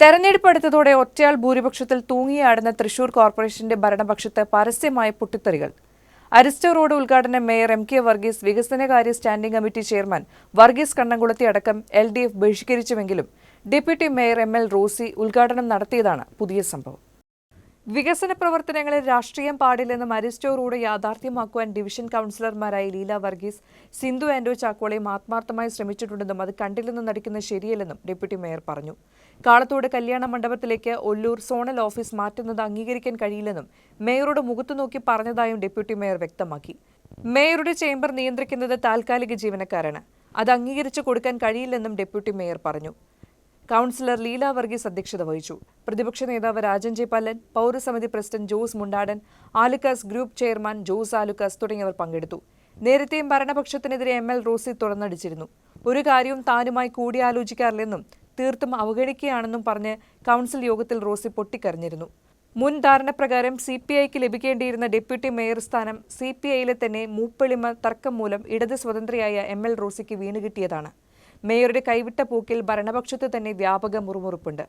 തെരഞ്ഞെടുപ്പ് അടുത്തതോടെ ഒറ്റയാൾ ഭൂരിപക്ഷത്തിൽ തൂങ്ങിയാടുന്ന തൃശൂർ കോർപ്പറേഷന്റെ ഭരണപക്ഷത്ത് പരസ്യമായ പൊട്ടിത്തെറികൾ. അരിസ്റ്റോ റോഡ് ഉദ്ഘാടനം മേയർ എം കെ വർഗീസ് വികസനകാര്യ standing committee chairman Varghese Kannamkulathi അടക്കം L D F ബഹിഷ്കരിച്ചുവെങ്കിലും deputy mayor M L Rosy ഉദ്ഘാടനം നടത്തിയതാണ് പുതിയ സംഭവം. വികസന പ്രവർത്തനങ്ങളിൽ രാഷ്ട്രീയം പാടില്ലെന്ന് മരിസ്റ്റോ റോഡ് യാഥാർത്ഥ്യമാക്കുവാൻ ഡിവിഷൻ കൗൺസിലർമാരായ ലീല വർഗീസ് സിന്ധു ആൻഡോ ചാക്കോളയും ആത്മാർത്ഥമായി ശ്രമിച്ചിട്ടുണ്ടെന്നും അത് കണ്ടില്ലെന്നും നടിക്കുന്നത് ശരിയല്ലെന്നും ഡെപ്യൂട്ടി മേയർ പറഞ്ഞു. കാളത്തോട് കല്യാണ മണ്ഡപത്തിലേക്ക് ഒല്ലൂർ സോണൽ ഓഫീസ് മാറ്റുന്നത് അംഗീകരിക്കാൻ കഴിയില്ലെന്നും മേയറോട് മുഖത്തു നോക്കി പറഞ്ഞതായും ഡെപ്യൂട്ടി മേയർ വ്യക്തമാക്കി. മേയറുടെ ചേംബർ നിയന്ത്രിക്കുന്നത് താൽക്കാലിക ജീവനക്കാരാണ്. അത് അംഗീകരിച്ചു കൊടുക്കാൻ കഴിയില്ലെന്നും ഡെപ്യൂട്ടി മേയർ പറഞ്ഞു. കൗൺസിലർ ലീല വർഗീസ് അധ്യക്ഷത വഹിച്ചു. പ്രതിപക്ഷ നേതാവ് Rajan J Pallan പൗരസമിതി president Jose Mundadan Alukkas group chairman Jose Alukkas തുടങ്ങിയവർ പങ്കെടുത്തു. നേരത്തെയും ഭരണപക്ഷത്തിനെതിരെ എം എൽ റോസി തുറന്നടിച്ചിരുന്നു. ഒരു കാര്യവും താനുമായി കൂടിയാലോചിക്കാറില്ലെന്നും തീർത്തും അവഗണിക്കുകയാണെന്നും പറഞ്ഞ് കൗൺസിൽ യോഗത്തിൽ റോസി പൊട്ടിക്കരഞ്ഞിരുന്നു. മുൻ ധാരണപ്രകാരം സി പി ഐക്ക് ലഭിക്കേണ്ടിയിരുന്ന ഡെപ്യൂട്ടി മേയർ സ്ഥാനം സി പി ഐയിലെ തന്നെ മൂപ്പെളിമ തർക്കം മൂലം ഇടത് സ്വതന്ത്രയായ എം എൽ റോസിക്ക് വീണുകിട്ടിയതാണ് മേയറുടെ കൈവിട്ട പോക്കിൽ ഭരണപക്ഷത്ത് തന്നെ വ്യാപക മുറുമുറുപ്പുണ്ട്